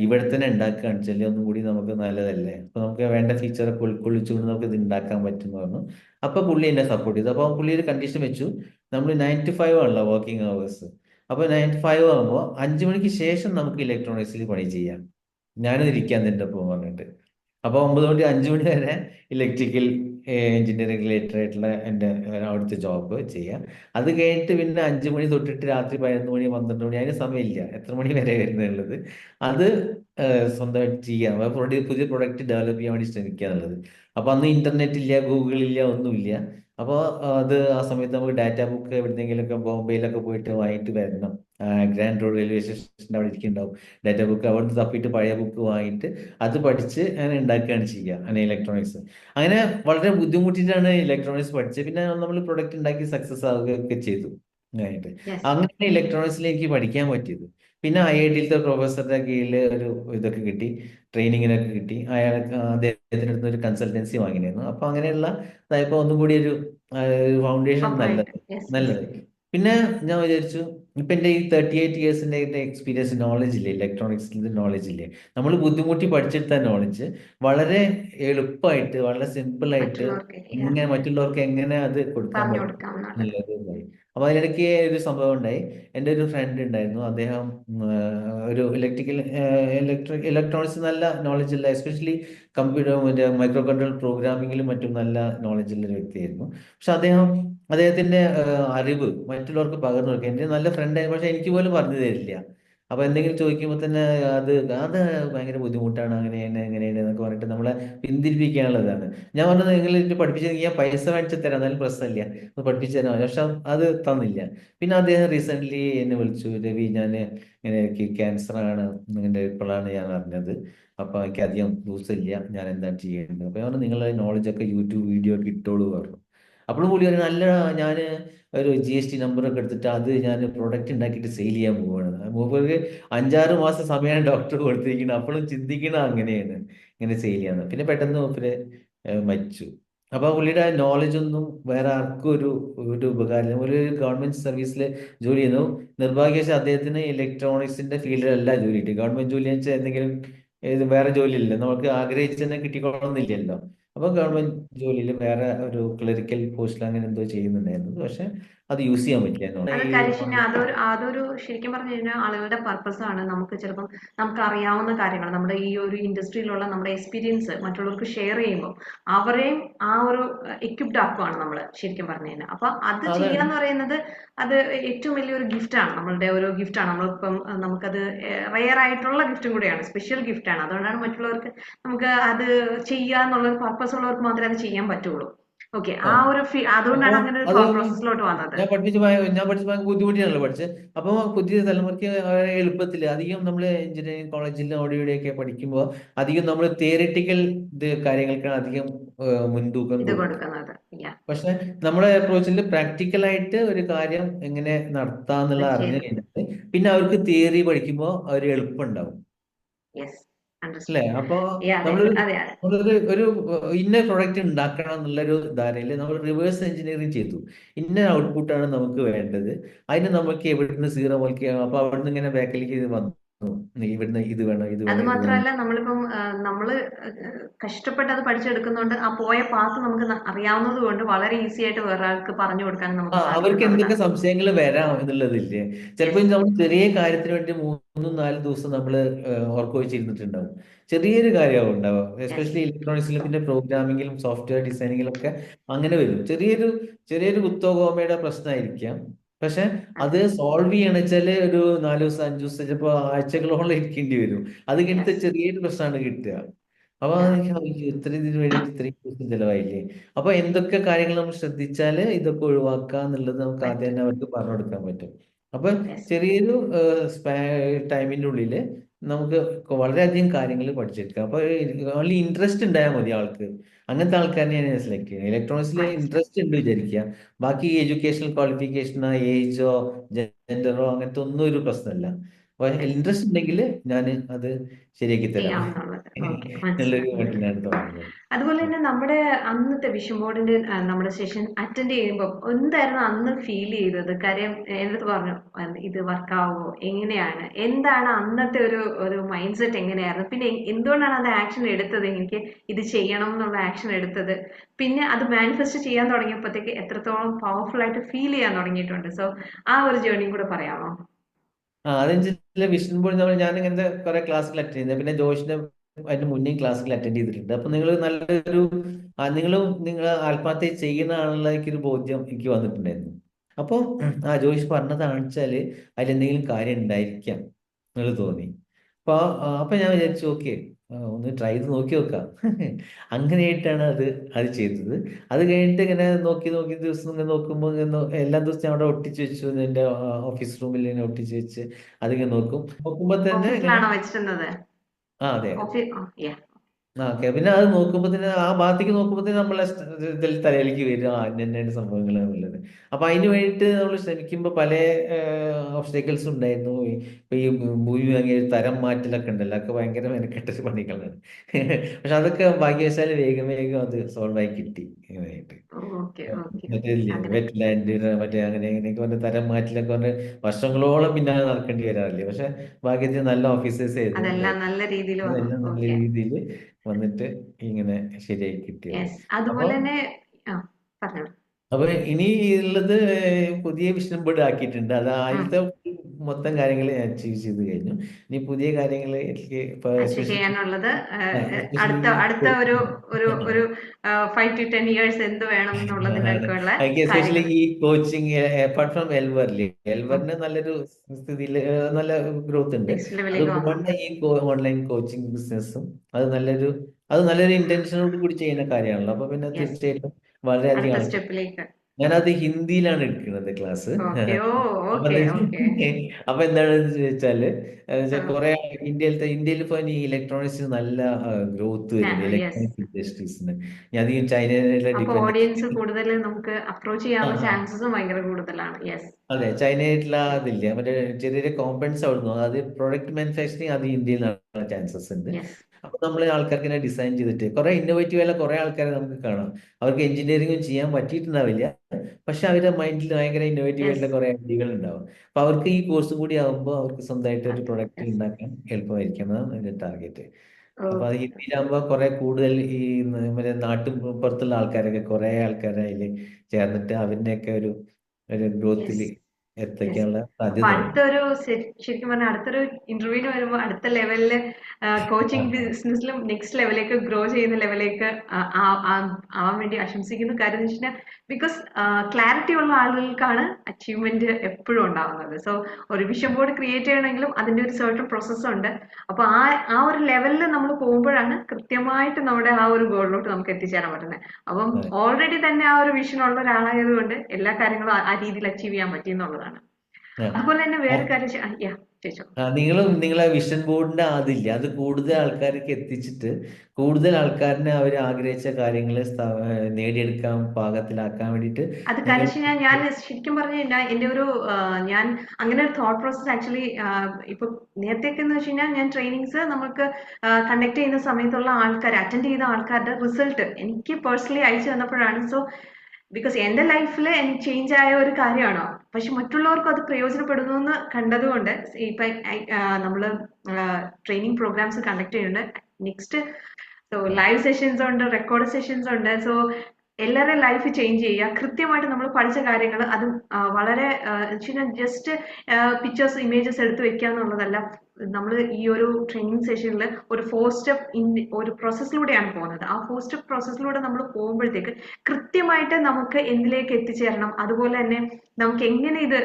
ഇവിടെ തന്നെ ഉണ്ടാക്കുകയാണ്. ചെല്ലി ഒന്നും കൂടി നമുക്ക് നല്ലതല്ലേ? അപ്പോൾ നമുക്ക് വേണ്ട ഫീച്ചറൊക്കെ ഉൾക്കൊള്ളിച്ചുകൊണ്ട് നമുക്ക് ഇത് ഉണ്ടാക്കാൻ പറ്റുമെന്ന് പറഞ്ഞു. അപ്പോൾ പുള്ളി എന്നെ സപ്പോർട്ട് ചെയ്തു. അപ്പോൾ പുള്ളി ഒരു കണ്ടീഷൻ വെച്ചു. നമ്മൾ നയൻ ടു ഫൈവ് ആണല്ലോ വർക്കിംഗ് അവേഴ്സ് അപ്പോൾ നയൻ ഫൈവ് ആകുമ്പോൾ അഞ്ച് മണിക്ക് ശേഷം നമുക്ക് ഇലക്ട്രോണിക്സിൽ പണി ചെയ്യാം. ഞാനത് ഇരിക്കാൻ തന്നെ ഒപ്പം പറഞ്ഞിട്ട്. അപ്പോൾ ഒമ്പത് മണി അഞ്ച് മണി വരെ ഇലക്ട്രിക്കൽ എഞ്ചിനീയറിംഗ് റിലേറ്റഡ് ആയിട്ടുള്ള എന്റെ അവിടുത്തെ ജോബ് ചെയ്യാം. അത് കഴിഞ്ഞിട്ട് പിന്നെ അഞ്ച് മണി തൊട്ടിട്ട് രാത്രി പതിനൊന്ന് മണി പന്ത്രണ്ട് മണി അതിന് സമയമില്ല. എത്ര മണി വരെ വരുന്നുള്ളത് അത് സ്വന്തമായിട്ട് ചെയ്യാം. പുതിയ പ്രൊഡക്റ്റ് ഡെവലപ്പ് ചെയ്യാൻ വേണ്ടി ശ്രമിക്കുക എന്നുള്ളത് അപ്പോൾ അന്ന് ഇന്റർനെറ്റ് ഇല്ല ഗൂഗിൾ ഇല്ല ഒന്നുമില്ല. അപ്പോൾ അത് ആ സമയത്ത് നമുക്ക് ഡാറ്റ ബുക്ക് എവിടെയെങ്കിലുമൊക്കെ ബോംബെയിലൊക്കെ പോയിട്ട് വാങ്ങിയിട്ട് വരണം. ഗ്രാൻഡ് റോഡ് റെയിൽവേ സ്റ്റേഷന്റെ അവിടെ ഇരിക്കുന്നുണ്ടാവും. ഡാറ്റ ബുക്ക് അവിടുന്ന് തപ്പിയിട്ട് പഴയ ബുക്ക് വാങ്ങിയിട്ട് അത് പഠിച്ച് അങ്ങനെ ഉണ്ടാക്കുകയാണ് ചെയ്യുക. അങ്ങനെ ഇലക്ട്രോണിക്സ് അങ്ങനെ വളരെ ബുദ്ധിമുട്ടിയിട്ടാണ് ഇലക്ട്രോണിക്സ് പഠിച്ചത്. പിന്നെ നമ്മൾ പ്രൊഡക്റ്റ് ഉണ്ടാക്കി സക്സസ് ആവുകയൊക്കെ ചെയ്തു. അങ്ങനെയാണ് ഇലക്ട്രോണിക്സിൽ എനിക്ക് പഠിക്കാൻ പറ്റിയത്. പിന്നെ ഐ ഐ ടിയിലത്തെ പ്രൊഫസറുടെ കീഴിൽ ഒരു ഇതൊക്കെ കിട്ടി ട്രെയിനിങ്ങിനൊക്കെ കിട്ടി. അയാൾ അദ്ദേഹത്തിന്റെ അടുത്ത് ഒരു കൺസൾട്ടൻസി വാങ്ങിയിരുന്നു അപ്പൊ അങ്ങനെയുള്ള ഇതായപ്പോൾ ഒന്നും കൂടി ഒരു ഫൗണ്ടേഷൻ നല്ലത് നല്ലത് പിന്നെ ഞാൻ വിചാരിച്ചു ഇപ്പം എന്റെ ഈ തേർട്ടി എയ്റ്റ് ഇയേഴ്സിന്റെ എക്സ്പീരിയൻസ് നോളജ് ഇല്ലേ? ഇലക്ട്രോണിക്സിന്റെ നോളജ് ഇല്ലേ? നമ്മൾ ബുദ്ധിമുട്ടി പഠിച്ചെടുത്ത നോളജ് വളരെ എളുപ്പമായിട്ട് വളരെ സിമ്പിളായിട്ട് എങ്ങനെ മറ്റുള്ളവർക്ക് എങ്ങനെ അത് കൊടുക്കാൻ എന്നുള്ളത് അപ്പോൾ അതിനിടയ്ക്ക് ഒരു സംഭവം ഉണ്ടായി. എന്റെ ഒരു ഫ്രണ്ട് ഉണ്ടായിരുന്നു. അദ്ദേഹം ഒരു ഇലക്ട്രിക്കൽ ഇലക്ട്രിക് ഇലക്ട്രോണിക്സ് നല്ല നോളജ് ഉള്ള എസ്പെഷ്യലി കമ്പ്യൂട്ടർ മറ്റേ മൈക്രോ കൺട്രോൾ പ്രോഗ്രാമിങ്ങിലും മറ്റും നല്ല നോളജ് ഉള്ള ഒരു വ്യക്തിയായിരുന്നു. പക്ഷെ അദ്ദേഹം അദ്ദേഹത്തിന്റെ അറിവ് മറ്റുള്ളവർക്ക് പകർന്നു കൊടുക്കുക. എന്റെ നല്ല ഫ്രണ്ടായിരുന്നു പക്ഷെ എനിക്ക് പോലും പറഞ്ഞു തരില്ല. അപ്പൊ എന്തെങ്കിലും ചോദിക്കുമ്പോൾ തന്നെ അത് അത് ഭയങ്കര ബുദ്ധിമുട്ടാണ്. അങ്ങനെയാണ് എങ്ങനെയാണ് എന്നൊക്കെ പറഞ്ഞിട്ട് നമ്മളെ പിന്തിരിപ്പിക്കാനുള്ളതാണ്. ഞാൻ പറഞ്ഞത് നിങ്ങൾ ഇത് പഠിപ്പിച്ചത് ഞാൻ പൈസ മേടിച്ച് തരാം. എന്നാലും പ്രശ്നമില്ല. അത് പഠിപ്പിച്ചു തരാം. പക്ഷെ അത് തന്നില്ല. പിന്നെ അദ്ദേഹം റീസെന്റ് എന്നെ വിളിച്ചു. രവി ഞാൻ ഇങ്ങനെ എനിക്ക് ക്യാൻസർ ആണ്. ഇങ്ങനെ ഇപ്പോഴാണ് ഞാൻ അറിഞ്ഞത്. അപ്പൊ എനിക്ക് അധികം ദിവസമില്ല. ഞാൻ എന്താണ് ചെയ്യേണ്ടത്? അപ്പൊ ഞാൻ നിങ്ങളെ നോളജ് ഒക്കെ യൂട്യൂബ് വീഡിയോ ഒക്കെ ഇട്ടോളൂ പറഞ്ഞു. അപ്പോഴും പുള്ളി പറഞ്ഞു അല്ല ഞാൻ ഒരു ജി എസ് ടി നമ്പറൊക്കെ എടുത്തിട്ട് അത് ഞാൻ പ്രൊഡക്റ്റ് ഉണ്ടാക്കിയിട്ട് സെയിൽ ചെയ്യാൻ പോവുകയാണ് മൂപ്പർക്ക് അഞ്ചാറ് മാസം സമയമാണ് ഡോക്ടർ കൊടുത്തിരിക്കുന്നത് അപ്പോഴും ചിന്തിക്കണ അങ്ങനെയാണ്. ഇങ്ങനെ സെയിൽ ചെയ്യാന്ന്. പിന്നെ പെട്ടെന്ന് മൂപ്പര് മരിച്ചു. അപ്പൊ പുള്ളിയുടെ നോളജ് ഒന്നും വേറെ ആർക്കും ഒരു ഒരു ഉപകാരം ഒരു ഗവൺമെന്റ് സർവീസിൽ ജോലി ചെയ്യുന്നു. നിർഭാഗ്യവശാൽ അദ്ദേഹത്തിന് ഇലക്ട്രോണിക്സിന്റെ ഫീൽഡിലല്ല ജോലി കിട്ടി ഗവൺമെന്റ് ജോലി വെച്ചാൽ എന്തെങ്കിലും വേറെ ജോലി ജോലിയില്ല നമുക്ക് ആഗ്രഹിച്ചു തന്നെ കിട്ടിക്കൊള്ളുന്നില്ലല്ലോ. അപ്പൊ ഗവൺമെന്റ് ജോലിയിൽ വേറെ ഒരു ക്ലറിക്കൽ പോസ്റ്റിൽ അങ്ങനെ എന്തോ ചെയ്യുന്നുണ്ടായിരുന്നു. പക്ഷെ അത് യൂസ് ചെയ്യാൻ പറ്റില്ല അത് അതൊരു അതൊരു ശരിക്കും പറഞ്ഞു കഴിഞ്ഞാൽ ആളുകളുടെ പർപ്പസ് ആണ് നമുക്ക് ചിലപ്പം നമുക്ക് അറിയാവുന്ന കാര്യങ്ങൾ നമ്മുടെ ഈ ഒരു ഇൻഡസ്ട്രിയിലുള്ള നമ്മുടെ എക്സ്പീരിയൻസ് മറ്റുള്ളവർക്ക് ഷെയർ ചെയ്യുമ്പോൾ അവരെയും ആ ഒരു എക്വിപ്ഡ് ആക്കുവാണ് നമ്മൾ ശരിക്കും പറഞ്ഞു കഴിഞ്ഞാൽ അപ്പൊ അത് അതെ. ചെയ്യുക എന്ന് പറയുന്നത് അത് ഏറ്റവും വലിയൊരു ഗിഫ്റ്റ് ആണ്. നമ്മളുടെ ഒരു ഗിഫ്റ്റ് ആണ്. നമ്മളിപ്പം നമുക്കത് റെയർ ആയിട്ടുള്ള ഗിഫ്റ്റും കൂടിയാണ്. സ്പെഷ്യൽ ഗിഫ്റ്റ് ആണ്. അതുകൊണ്ടാണ് മറ്റുള്ളവർക്ക് നമുക്ക് അത് ചെയ്യുക എന്നുള്ള പർപ്പസ് ഉള്ളവർക്ക് മാത്രമേ അത് ചെയ്യാൻ പറ്റുള്ളൂ. ഓക്കെ ആ ഒരു അതുകൊണ്ടാണ് അങ്ങനെ ഒരു അത് പ്രോസസ്സിലോട്ട് വന്നത്. ഞാൻ പഠിപ്പിച്ച ഭയ- ഞാൻ പഠിച്ച ഭയങ്കര ബുദ്ധിമുട്ടിയാണല്ലോ പഠിച്ചത്. അപ്പൊ പുതിയ തലമുറയ്ക്ക് വളരെ എളുപ്പത്തിൽ അധികം നമ്മൾ എഞ്ചിനീയറിംഗ് കോളേജിൽ അവിടെ ഇവിടെയൊക്കെ പഠിക്കുമ്പോൾ അധികം നമ്മൾ തിയറിറ്റിക്കൽ ഇത് കാര്യങ്ങൾക്കാണ് അധികം ഏഹ്, മുൻതൂക്കം ഇത് കൊടുക്കുക കൊടുക്കുന്നത്. Yeah. പക്ഷെ നമ്മുടെ അപ്രോച്ചിൽ പ്രാക്ടിക്കലായിട്ട് ഒരു കാര്യം എങ്ങനെ നടത്താന്നുള്ള അറിഞ്ഞു ചെയ്ത് കഴിഞ്ഞാൽ പിന്നെ അവർക്ക് തിയറി പഠിക്കുമ്പോൾ ഒരു എളുപ്പം ഉണ്ടാവും യെസ് അല്ലേ? അപ്പൊ നമ്മളൊരു ഒരു ഇന്ന പ്രൊഡക്റ്റ് ഉണ്ടാക്കണം എന്നുള്ളൊരു ധാരയിൽ നമ്മൾ റിവേഴ്സ് എഞ്ചിനീയറിംഗ് ചെയ്തു. ഇന്ന ഔട്ട്പുട്ടാണ് നമുക്ക് വേണ്ടത്. അതിന് നമുക്ക് എവിടുന്ന് സീറോ മുതൽക്ക് അപ്പൊ അവിടുന്ന് ഇങ്ങനെ ബാക്കിലേക്ക് ഇത് വന്നു. ഇവിടുന്ന് ഇത് വേണം ഇത് അത് മാത്രമല്ല നമ്മളിപ്പം നമ്മൾ കഷ്ടപ്പെട്ട് അത് പഠിച്ചെടുക്കുന്നോണ്ട് ആ പോയ പാത്ത് നമുക്ക് അറിയാവുന്നത് കൊണ്ട് വളരെ ഈസി ആയിട്ട് വേറെ ആൾക്ക് പറഞ്ഞു കൊടുക്കാൻ നമുക്ക് അവർക്ക് എന്തൊക്കെ സംശയങ്ങൾ വരാം എന്നുള്ളതില്ലേ? ചിലപ്പോൾ നമ്മൾ ചെറിയ കാര്യത്തിന് വേണ്ടി മൂന്നും നാലും ദിവസം നമ്മൾ ഉറക്കൊഴിച്ചിരുന്നിട്ടുണ്ടാവും ചെറിയൊരു കാര്യമാവും ഉണ്ടാവുക എസ്പെഷ്യലി ഇലക്ട്രോണിക്സിലും പിന്നെ പ്രോഗ്രാമിങ്ങിലും സോഫ്റ്റ്വെയർ ഡിസൈനിങ്ങിലും ഒക്കെ അങ്ങനെ വരും. ചെറിയൊരു ചെറിയൊരു കുത്തോകോമയുടെ പ്രശ്നമായിരിക്കാം. പക്ഷെ അത് സോൾവ് ചെയ്യണം വെച്ചാൽ ഒരു നാല് ദിവസം അഞ്ചു ദിവസം ചിലപ്പോ ആഴ്ചകളോളം ഇരിക്കേണ്ടി വരും. അത് കഴിഞ്ഞിട്ട് ചെറിയൊരു പ്രശ്നമാണ് കിട്ടുക. അപ്പൊ എനിക്ക് അയ്യോ, ഇത്ര ഇതിന് വേണ്ടി ഇത്രയും ദിവസം ചിലവായില്ലേ? അപ്പൊ എന്തൊക്കെ കാര്യങ്ങൾ നമ്മൾ ശ്രദ്ധിച്ചാൽ ഇതൊക്കെ ഒഴിവാക്കുക എന്നുള്ളത് നമുക്ക് ആദ്യം തന്നെ അവർക്ക് പറഞ്ഞു കൊടുക്കാൻ പറ്റും. അപ്പൊ ചെറിയൊരു ടൈമിന്റെ ഉള്ളിൽ നമുക്ക് വളരെയധികം കാര്യങ്ങൾ പഠിച്ചെടുക്കാം. അപ്പൊ ഓൺലി ഇൻട്രസ്റ്റ് ഉണ്ടായാൽ മതി ആൾക്ക്. അങ്ങനത്തെ ആൾക്കാരെ ഞാൻ സെലക്ട് ചെയ്യുന്നത് ഇലക്ട്രോണിക്സിൽ ഇൻട്രസ്റ്റ് ഉണ്ട് വിചാരിക്കുക. ബാക്കി എഡ്യൂക്കേഷണൽ ക്വാളിഫിക്കേഷനോ ഏജോ ജെൻഡറോ അങ്ങനത്തെ ഒന്നും ഒരു പ്രശ്നമല്ല. ഇൻട്രസ്റ്റ് ഉണ്ടെങ്കിൽ ഞാൻ അത് ശരിയാക്കി തരാം. അതുപോലെ തന്നെ നമ്മുടെ അന്നത്തെ വിഷൻ ബോർഡിന്റെ നമ്മുടെ സെഷൻ അറ്റൻഡ് ചെയ്യുമ്പോൾ എന്തായിരുന്നു അന്ന് ഫീൽ ചെയ്തത്? കാര്യം എന്നിട്ട് പറഞ്ഞു "അഹ് ഇത് വർക്കാവോ എങ്ങനെയാണ്? എന്താണ് അന്നത്തെ ഒരു ഒരു മൈൻഡ് സെറ്റ് എങ്ങനെയായിരുന്നു? പിന്നെ എന്തുകൊണ്ടാണ് അത് ആക്ഷൻ എടുത്തത്? എനിക്ക് ഇത് ചെയ്യണം എന്നുള്ള ആക്ഷൻ എടുത്തത്? പിന്നെ അത് മാനിഫെസ്റ്റ് ചെയ്യാൻ തുടങ്ങിയപ്പോഴത്തേക്ക് എത്രത്തോളം പവർഫുൾ ആയിട്ട് ഫീൽ ചെയ്യാൻ തുടങ്ങിയിട്ടുണ്ട്. സോ ആ ഒരു ജേർണിയും കൂടെ പറയാമോ? ആ അതെന്നുവെച്ചാൽ വിഷൻ ബോർഡ് നമ്മൾ ഞാൻ ഇങ്ങനത്തെ കുറെ ക്ലാസ്സുകൾ അറ്റൻഡ് ചെയ്യുന്നത് പിന്നെ ജോഷിന്റെ അതിന് മുന്നേ ക്ലാസ്സുകൾ അറ്റൻഡ് ചെയ്തിട്ടുണ്ട്. അപ്പൊ നിങ്ങൾ നല്ലൊരു നിങ്ങളും നിങ്ങൾ ആത്മഹത്യ ചെയ്യുന്ന ആളുകളിലേക്ക് ഒരു ബോധ്യം എനിക്ക് വന്നിട്ടുണ്ടായിരുന്നു. അപ്പോൾ ആ ജോയിഷ് പറഞ്ഞതാണെന്ന് വെച്ചാൽ അതിലെന്തെങ്കിലും കാര്യം ഉണ്ടായിരിക്കാം എന്നുള്ളത് തോന്നി. അപ്പൊ അപ്പോൾ അപ്പൊ ഞാൻ വിചാരിച്ചു ഓക്കെ ഒന്ന് ട്രൈ ചെയ്ത് നോക്കി നോക്കാം. അങ്ങനെയായിട്ടാണ് അത് അത് ചെയ്തത്. അത് കഴിഞ്ഞിട്ട് ഇങ്ങനെ നോക്കി നോക്കി ദിവസം ഇങ്ങനെ നോക്കുമ്പോൾ ഇങ്ങനെ എല്ലാ ദിവസവും ഞാൻ അവിടെ ഒട്ടിച്ച് വെച്ചു. എന്റെ ഓഫീസ് റൂമിൽ ഇങ്ങനെ ഒട്ടിച്ച് വെച്ച് അതിങ്ങനെ നോക്കും. നോക്കുമ്പോൾ തന്നെ ആ അതെ. ഓക്കെ. പിന്നെ അത് നോക്കുമ്പോൾ തന്നെ ആ ഭാഗത്തേക്ക് നോക്കുമ്പോൾ തന്നെ നമ്മളെ ഇതിൽ തലയിലേക്ക് വരും ആ ഇന്ന സംഭവങ്ങൾ ഉള്ളത്. അപ്പൊ അതിന് വേണ്ടിയിട്ട് നമ്മൾ ശ്രമിക്കുമ്പോൾ പല ഓബ്സ്റ്റക്കിൾസ് ഉണ്ടായിരുന്നു. ഇപ്പൊ ഈ ഭൂമി ഒരു തരം മാറ്റലൊക്കെ ഉണ്ടല്ലോ. അതൊക്കെ ഭയങ്കര മെനക്കെട്ട പണികളാണ്. പക്ഷെ അതൊക്കെ ഭാഗ്യവശാൽ വേഗം വേഗം അത് സോൾവ് ആയി കിട്ടി. ഇങ്ങനെയായിട്ട്. മറ്റേ വെറ്റ് ലാൻഡ് മറ്റേ അങ്ങനെ ഇങ്ങനെയൊക്കെ പറഞ്ഞ തരം മാറ്റിലൊക്കെ പറഞ്ഞ് വർഷങ്ങളോളം പിന്നാലെ നടക്കേണ്ടി വരാറില്ലേ? പക്ഷെ ഭാഗ്യത്തിന് നല്ല ഓഫീസേഴ്സ് ആയിരുന്നു. അതെല്ലാം നല്ല രീതിയിൽ നല്ല രീതിയിൽ വന്നിട്ട് ഇങ്ങനെ ശരിയായി കിട്ടിയത്. അപ്പൊ അതുപോലെ തന്നെ അപ്പൊ ഇനി ഉള്ളത് പുതിയ വിഷ്ണുബോർഡ് ബോർഡ് ആക്കിയിട്ടുണ്ട്. അത് ആദ്യത്തെ മൊത്തം കാര്യങ്ങൾ ഞാൻ അച്ചീവ് ചെയ്ത് കഴിഞ്ഞു. ഇനി പുതിയ കാര്യങ്ങൾ എനിക്ക് ചെയ്യാനുള്ളത് അടുത്ത അടുത്ത ഒരു ഒരു ഒരു ഫൈവ് ടു ടെൻ ഇയേഴ്സ് എന്ത് വേണം എന്നുള്ളതിനൊക്കെയുള്ള എസ്പെഷ്യലി ഈ കോച്ചിങ് അപ്പാർട്ട് ഫ്രം എൽവറിൽ എൽവറിന് നല്ലൊരു സ്ഥിതിയിൽ നല്ല ഗ്രോത്ത് ഉണ്ട്. ഈ ഓൺലൈൻ കോച്ചിങ് ബിസിനസ്സും അത് നല്ലൊരു അത് നല്ലൊരു ഇന്റൻഷനോട് കൂടി ചെയ്യുന്ന കാര്യമാണല്ലോ. അപ്പൊ പിന്നെ തീർച്ചയായിട്ടും വളരെയധികം ഞാനത് ഹിന്ദിയിലാണ് എടുക്കുന്നത് ക്ലാസ്. ഓക്കെ. ഓ അപ്പൊ ഓക്കെ അത് ഓക്കെ. അപ്പൊ എന്താണെന്ന് ചോദിച്ചാൽ ആ. കുറെ ഇന്ത്യയിലത്തെ ഇന്ത്യയിൽ ഇപ്പൊ ഈ ഇലക്ട്രോണിക്സ് നല്ല ഗ്രോത്ത് വരുന്നുണ്ട് യെസ് ഇലക്ട്രോണിക് ഇൻഡസ്ട്രീസിന് അധികം ചൈനയിലെ അപ്പൊ ഓഡിയൻസ് കൂടുതൽ നമുക്ക് അപ്രോച്ച് ആ ചെയ്യാനുള്ള ആ ചാൻസസും ഭയങ്കര കൂടുതലാണ്. യെസ് അതെ ചൈനയായിട്ടുള്ള അതില്ല. മറ്റേ ചെറിയ ചെറിയ കോമ്പണൻസ് അവിടുന്ന്. അത് പ്രൊഡക്റ്റ് മാനുഫാക്ചറിങ് അത് ഇന്ത്യയിൽ നടക്കാനുള്ള ചാൻസസ് ഉണ്ട്. യെസ് അപ്പൊ നമ്മൾ ആൾക്കാർക്ക് ഇങ്ങനെ ഡിസൈൻ ചെയ്തിട്ട് കുറെ ഇന്നോവേറ്റീവ് ആയ കുറെ ആൾക്കാരെ നമുക്ക് കാണാം. അവർക്ക് എഞ്ചിനീയറിംഗും ചെയ്യാൻ പറ്റിയിട്ടുണ്ടാവില്ല. പക്ഷെ അവരുടെ മൈൻഡിൽ ഭയങ്കര ഇന്നോവേറ്റീവ് ആയിട്ടുള്ള കുറെ ഐഡിയകൾ ഉണ്ടാവും. അപ്പൊ അവർക്ക് ഈ കോഴ്സും കൂടി ആകുമ്പോൾ അവർക്ക് സ്വന്തമായിട്ട് ഒരു പ്രൊഡക്റ്റ് ഉണ്ടാക്കാൻ എളുപ്പമായിരിക്കും എന്നാണ് എന്റെ ടാർഗറ്റ് അപ്പൊ അത് ഓക്കെ ഹിന്ദിയിലാകുമ്പോൾ കുറെ കൂടുതൽ ഈ മറ്റേ നാട്ടിൻ പുറത്തുള്ള ആൾക്കാരൊക്കെ കുറെ ആൾക്കാരെ അതിൽ ചേർന്നിട്ട് അവരുടെയൊക്കെ ഒരു ഒരു ഗ്രോത്തിൽ സാധ്യത അടുത്തൊരു ശരിക്കും പറഞ്ഞാൽ അടുത്തൊരു ഇന്റർവ്യൂവിന് വരുമ്പോൾ അടുത്ത ലെവലിൽ കോച്ചിങ് ബിസിനസ്സിലും നെക്സ്റ്റ് ലെവലിലേക്ക് ഗ്രോ ചെയ്യുന്ന ലെവലിലേക്ക് ആവാൻ വേണ്ടി ആശംസിക്കുന്നു. കാര്യം എന്ന് വെച്ചാൽ ബിക്കോസ് ക്ലാരിറ്റി ഉള്ള ആളുകൾക്കാണ് അച്ചീവ്മെന്റ് എപ്പോഴും ഉണ്ടാവുന്നത്. സോ ഒരു വിഷൻ ബോർഡ് ക്രിയേറ്റ് ചെയ്യണമെങ്കിലും അതിന്റെ ഒരു സർട്ടൺ പ്രോസസ്സ് ഉണ്ട്. അപ്പൊ ആ ആ ഒരു ലെവലിൽ നമ്മൾ പോകുമ്പോഴാണ് കൃത്യമായിട്ട് നമ്മുടെ ആ ഒരു ഗോളിലോട്ട് നമുക്ക് എത്തിച്ചേരാൻ പറ്റുന്നത്. അപ്പം ഓൾറെഡി തന്നെ ആ ഒരു വിഷൻ ഉള്ള ഒരാളായത് കൊണ്ട് എല്ലാ കാര്യങ്ങളും ആ രീതിയിൽ അച്ചീവ് ചെയ്യാൻ പറ്റി എന്നുള്ളതാണ്. ആ. അതുപോലെ തന്നെ വേറെ കാര്യം ആ, നിങ്ങളും വിഷൻ ബോർഡിന്റെ അതില്ല അത് കൂടുതൽ ആൾക്കാർക്ക് എത്തിച്ചിട്ട് കൂടുതൽ ആൾക്കാരനെ അവർ ആഗ്രഹിച്ച കാര്യങ്ങൾ നേടിയെടുക്കാൻ പാകത്തിലാക്കാൻ വേണ്ടിയിട്ട് അത് നിങ്ങൾ കാര്യം ഞാൻ ഞാൻ ശരിക്കും പറഞ്ഞു കഴിഞ്ഞാൽ എന്റെ ഒരു ഞാൻ അങ്ങനെ ഒരു തോട്ട് പ്രോസസ് ആക്ച്വലി ഇപ്പൊ നേരത്തെയൊക്കെ എന്ന് വെച്ച് കഴിഞ്ഞാൽ ഞാൻ ട്രെയിനിങ്സ് നമുക്ക് കണ്ടക്ട് ചെയ്യുന്ന സമയത്തുള്ള ആൾക്കാർ അറ്റൻഡ് ചെയ്ത ആൾക്കാരുടെ റിസൾട്ട് എനിക്ക് പേഴ്സണലി അയച്ചു തന്നപ്പോഴാണ്. സോ ബിക്കോസ് എന്റെ ലൈഫിൽ എനിക്ക് ചേഞ്ച് ആയ ഒരു കാര്യമാണോ? പക്ഷെ മറ്റുള്ളവർക്കും അത് പ്രയോജനപ്പെടുന്നു എന്ന് കണ്ടതുകൊണ്ട് ഇപ്പൊ നമ്മൾ ട്രെയിനിങ് പ്രോഗ്രാംസ് കണ്ടക്ട് ചെയ്യുന്നുണ്ട്. നെക്സ്റ്റ് സോ ലൈവ് സെഷൻസ് ഉണ്ട് റെക്കോർഡ് സെഷൻസ് ഉണ്ട്. സോ എല്ലാവരുടെ ലൈഫ് ചേഞ്ച് ചെയ്യുക. കൃത്യമായിട്ട് നമ്മൾ പഠിച്ച കാര്യങ്ങൾ അത് വളരെ ജസ്റ്റ് പിക്ചേഴ്സ് ഇമേജസ് എടുത്ത് വെക്കുക എന്നുള്ളതല്ല. നമ്മൾ ഈ ഒരു ട്രെയിനിങ് സെഷനിൽ ഒരു ഫോർ സ്റ്റെപ്പ് ഇൻ ഒരു പ്രോസസ്സിലൂടെയാണ് പോകുന്നത്. ആ ഫോർ സ്റ്റെപ്പ് പ്രോസസ്സിലൂടെ നമ്മൾ പോകുമ്പോഴത്തേക്ക് കൃത്യമായിട്ട് നമുക്ക് എന്തിലേക്ക് എത്തിച്ചേരണം അതുപോലെ തന്നെ നമുക്ക് എങ്ങനെ ഇത്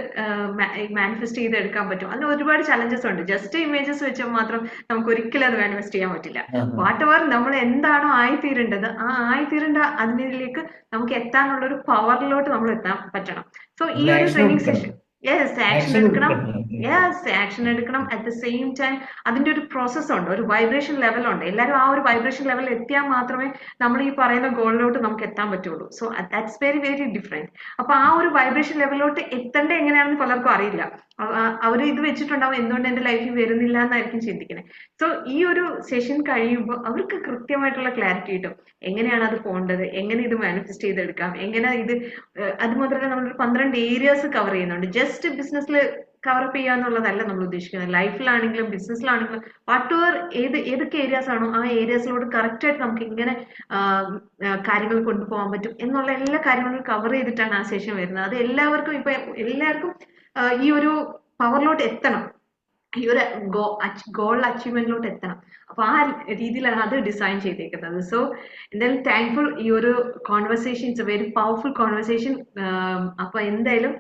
മാനിഫെസ്റ്റ് ചെയ്ത് എടുക്കാൻ പറ്റും അതിന് ഒരുപാട് ചലഞ്ചസ് ഉണ്ട്. ജസ്റ്റ് ഇമേജസ് വെച്ചാൽ മാത്രം നമുക്ക് ഒരിക്കലും അത് മാനിഫെസ്റ്റ് ചെയ്യാൻ പറ്റില്ല. വാട്ട് എവർ നമ്മൾ എന്താണോ ആയിത്തീരേണ്ടത് ആ ആയിത്തീരേണ്ട അതിനിലേക്ക് നമുക്ക് എത്താനുള്ള ഒരു പവറിലോട്ട് നമ്മൾ എത്താൻ പറ്റണം. സോ ഈ ഒരു ട്രെയിനിങ് സെഷൻ യെസ് ആക്ഷൻ എടുക്കണം. യെസ് ആക്ഷൻ എടുക്കണം. അറ്റ് ദ സെയിം ടൈം അതിന്റെ ഒരു പ്രോസസ് ഉണ്ട്. ഒരു വൈബ്രേഷൻ ലെവൽ ഉണ്ട്. എല്ലാവരും ആ ഒരു വൈബ്രേഷൻ ലെവൽ എത്തിയാൽ മാത്രമേ നമ്മൾ ഈ പറയുന്ന ഗോളിലോട്ട് നമുക്ക് എത്താൻ പറ്റുള്ളൂ. So that's very very different അപ്പൊ ആ ഒരു വൈബ്രേഷൻ ലെവലിലോട്ട് എത്തേണ്ട എങ്ങനെയാണെന്ന് പലർക്കും അറിയില്ല. അവർ ഇത് വെച്ചിട്ടുണ്ടാവും എന്തുകൊണ്ട് എന്റെ ലൈഫിൽ വരുന്നില്ല എന്നായിരിക്കും ചിന്തിക്കുന്നത് സോ ഈ ഒരു സെഷൻ കഴിയുമ്പോൾ അവർക്ക് കൃത്യമായിട്ടുള്ള ക്ലാരിറ്റി കിട്ടും. എങ്ങനെയാണ് അത് പോകേണ്ടത്? എങ്ങനെ ഇത് മാനിഫെസ്റ്റ് ചെയ്തെടുക്കാം? എങ്ങനെ ഇത് അത് മാത്രമല്ല നമ്മളൊരു പന്ത്രണ്ട് ഏരിയാസ് കവർ ചെയ്യുന്നുണ്ട്. ജസ്റ്റ് ബിസിനസ്സിൽ കവർ അപ്പ് ചെയ്യുക എന്നുള്ളതല്ല നമ്മൾ ഉദ്ദേശിക്കുന്നത്. ലൈഫിലാണെങ്കിലും ബിസിനസ്സിലാണെങ്കിലും വാട്ട് എവർ ഏത് ഏതൊക്കെ ഏരിയാസ് ആണോ ആ ഏരിയാസിലോട് കറക്റ്റ് ആയിട്ട് നമുക്ക് ആഹ് കാര്യങ്ങൾ കൊണ്ടുപോകാൻ പറ്റും എന്നുള്ള എല്ലാ കാര്യങ്ങളും കവർ ചെയ്തിട്ടാണ് ആ സെഷൻ വരുന്നത്. അത് എല്ലാവർക്കും ഇപ്പൊ എല്ലാവർക്കും ഈ ഒരു പവറിലോട്ട് എത്തണം. ഈ ഒരു ഗോ ഗോൾ അച്ചീവ്മെന്റിലോട്ട് എത്തണം. അപ്പൊ ആ രീതിയിലാണ് അത് ഡിസൈൻ ചെയ്തേക്കുന്നത്. സോ എന്തായാലും താങ്ക്ഫുൾ ഈ ഒരു conversation it's a very powerful conversation അപ്പൊ എന്തായാലും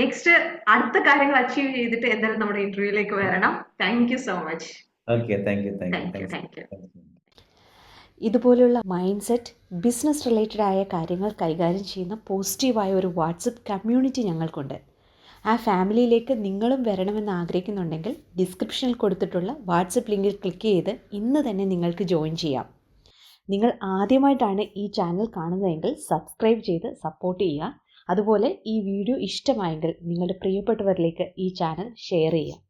നെക്സ്റ്റ് അടുത്ത കാര്യങ്ങൾ അച്ചീവ് ചെയ്തിട്ട് എന്തായാലും നമ്മുടെ ഇന്റർവ്യൂയിലേക്ക് വരണം. താങ്ക് യു സോ മച്ച് ഇതുപോലുള്ള മൈൻഡ് സെറ്റ് ബിസിനസ് റിലേറ്റഡ് ആയ കാര്യങ്ങൾ കൈകാര്യം ചെയ്യുന്ന പോസിറ്റീവായ ഒരു വാട്സപ്പ് കമ്മ്യൂണിറ്റി ഞങ്ങൾക്കുണ്ട്. ആ ഫാമിലിയിലേക്ക് നിങ്ങളും വരണമെന്ന് ആഗ്രഹിക്കുന്നുണ്ടെങ്കിൽ ഡിസ്ക്രിപ്ഷനിൽ കൊടുത്തിട്ടുള്ള വാട്സപ്പ് ലിങ്കിൽ ക്ലിക്ക് ചെയ്ത് ഇന്ന് തന്നെ നിങ്ങൾക്ക് ജോയിൻ ചെയ്യാം. നിങ്ങൾ ആദ്യമായിട്ടാണ് ഈ ചാനൽ കാണുന്നതെങ്കിൽ സബ്സ്ക്രൈബ് ചെയ്ത് സപ്പോർട്ട് ചെയ്യുക. അതുപോലെ ഈ വീഡിയോ ഇഷ്ടമായെങ്കിൽ നിങ്ങളുടെ പ്രിയപ്പെട്ടവരിലേക്ക് ഈ ചാനൽ ഷെയർ ചെയ്യുക.